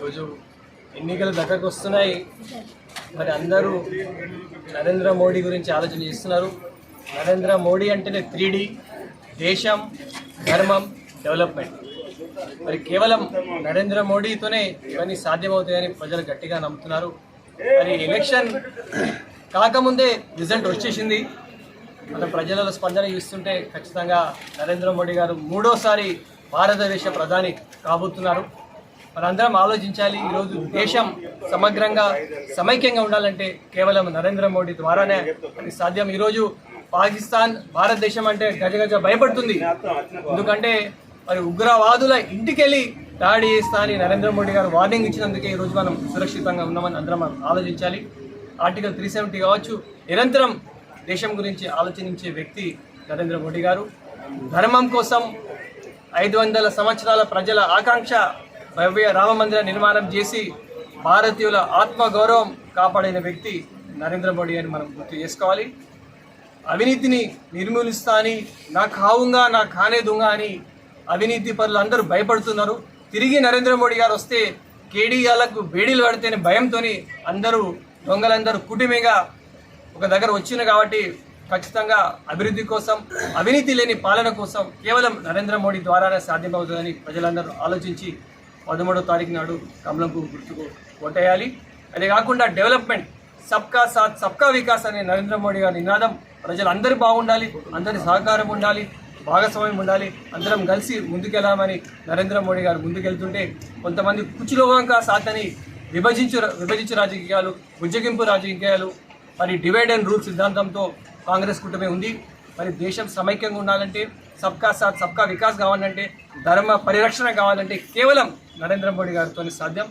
రోజు ఎన్నికలు దగ్గరకు వస్తున్నాయి. మరి అందరూ నరేంద్ర మోడీ గురించి ఆలోచన చేస్తున్నారు. నరేంద్ర మోడీ అంటేనే త్రీ దేశం ధర్మం డెవలప్మెంట్. మరి కేవలం నరేంద్ర మోడీతోనే ఇవన్నీ సాధ్యమవుతాయని ప్రజలు గట్టిగా నమ్ముతున్నారు. మరి ఎలక్షన్ కాకముందే రిజల్ట్ వచ్చేసింది. మన ప్రజల స్పందన చూస్తుంటే ఖచ్చితంగా నరేంద్ర మోడీ గారు మూడోసారి భారతదేశ ప్రధాని కాబోతున్నారు. మనందరం ఆలోచించాలి ఈరోజు దేశం సమగ్రంగా సమైక్యంగా ఉండాలంటే కేవలం నరేంద్ర మోడీ ద్వారానే అది సాధ్యం. ఈరోజు పాకిస్తాన్ భారతదేశం అంటే గజగజ భయపడుతుంది. ఎందుకంటే మరి ఉగ్రవాదుల ఇంటికెళ్ళి దాడి చేస్తా అని నరేంద్ర మోడీ గారు వార్నింగ్ ఇచ్చినందుకే ఈరోజు మనం సురక్షితంగా ఉన్నామని అందరం మనం ఆలోచించాలి. ఆర్టికల్ త్రీ సెవెంటీ కావచ్చు నిరంతరం దేశం గురించి ఆలోచించే వ్యక్తి నరేంద్ర మోడీ గారు. ధర్మం కోసం ఐదు వందల సంవత్సరాల ప్రజల ఆకాంక్ష భవ్య రామ మందిర నిర్మాణం చేసి భారతీయుల ఆత్మగౌరవం కాపాడిన వ్యక్తి నరేంద్ర మోడీ అని మనం గుర్తు చేసుకోవాలి. అవినీతిని నిర్మూలిస్తా అని నా కావుగా నా కానే అని అవినీతి పరులు అందరూ భయపడుతున్నారు. తిరిగి నరేంద్ర మోడీ గారు వస్తే కేడీఆర్లకు బేడీలు పడితేనే భయంతో అందరూ దొంగలందరూ కుటుంబీగా ఒక దగ్గర వచ్చిన కాబట్టి ఖచ్చితంగా అభివృద్ధి కోసం అవినీతి లేని పాలన కోసం కేవలం నరేంద్ర మోడీ ద్వారానే సాధ్యమవుతుందని ప్రజలందరూ ఆలోచించి పదమూడో తారీఖు నాడు కమలంపు గుర్తుకు ఓటేయాలి. అదే కాకుండా డెవలప్మెంట్ సబ్కా సాత్ సబ్కా వికాస్ అనే నరేంద్ర మోడీ గారి నినాదం ప్రజలందరూ బాగుండాలి అందరి సహకారం ఉండాలి. భాగస్వామ్యం ఉండాలి. అందరం కలిసి ముందుకెళ్ళామని నరేంద్ర మోడీ గారు ముందుకెళ్తుంటే కొంతమంది కుచిలోకంగా సాతని విభజించు విభజించు రాజకీయాలు ఉజ్జగింపు రాజకీయాలు మరి డివైడ్ అండ్ రూల్ సిద్ధాంతంతో కాంగ్రెస్ కూటమి ఉంది. మరి దేశం సమైక్యంగా ఉండాలంటే సబ్కా సాత్ సబ్కా వికాస్ కావాలంటే ధర్మ పరిరక్షణ కావాలంటే కేవలం నరేంద్ర మోడీ గారితో సాధ్యం.